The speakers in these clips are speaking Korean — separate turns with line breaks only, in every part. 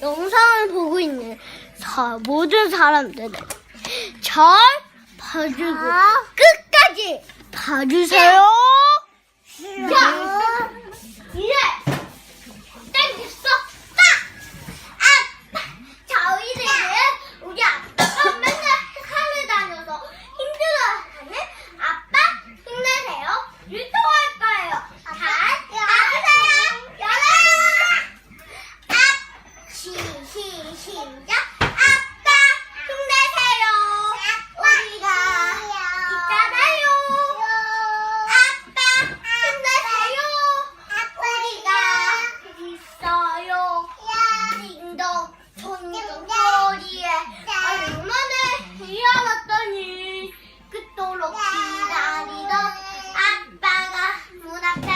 영상을 보고 있는 사- 모든 사람들은 잘 봐주고 끝까지 봐주세요. 자, 이제 땡겼어. 딱! 아빠! 자, 우리들은 우리 아빠가 맨날 산을 다녀서 힘들어하는 아빠 힘내세요. 유튜브할 거예요. 잘 봐주세요. 여러분! 아, 시, 시, 시작. 아빠 힘내세요. 우리가 있잖아요. 아빠 힘내세요. 우리가 있어요. 띵동 손동 소리에 얼마나 일어났더니 그토록 기다리던 아빠가 문 앞에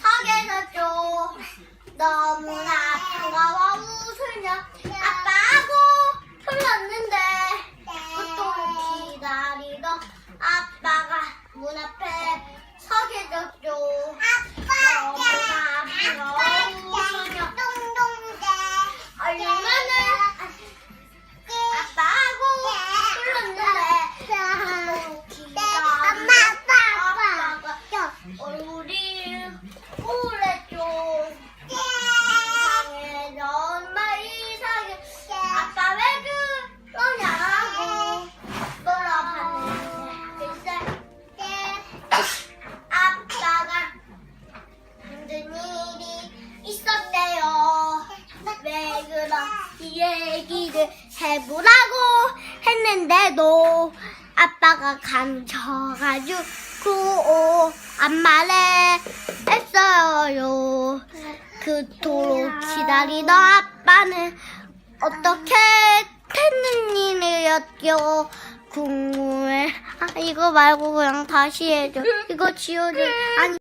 서게 됐죠. 너무나 아빠하고 불렀는데. 그토록 기다리던 아빠가 문 앞에 얘기를 해보라고 했는데도 아빠가 감춰가지고 안 말해 했어요. 그토록 기다리던 아빠는 어떻게 됐는 일이었죠? 궁금해. 아, 이거 말고 그냥 다시 해줘. 이거 지워줘. 아니.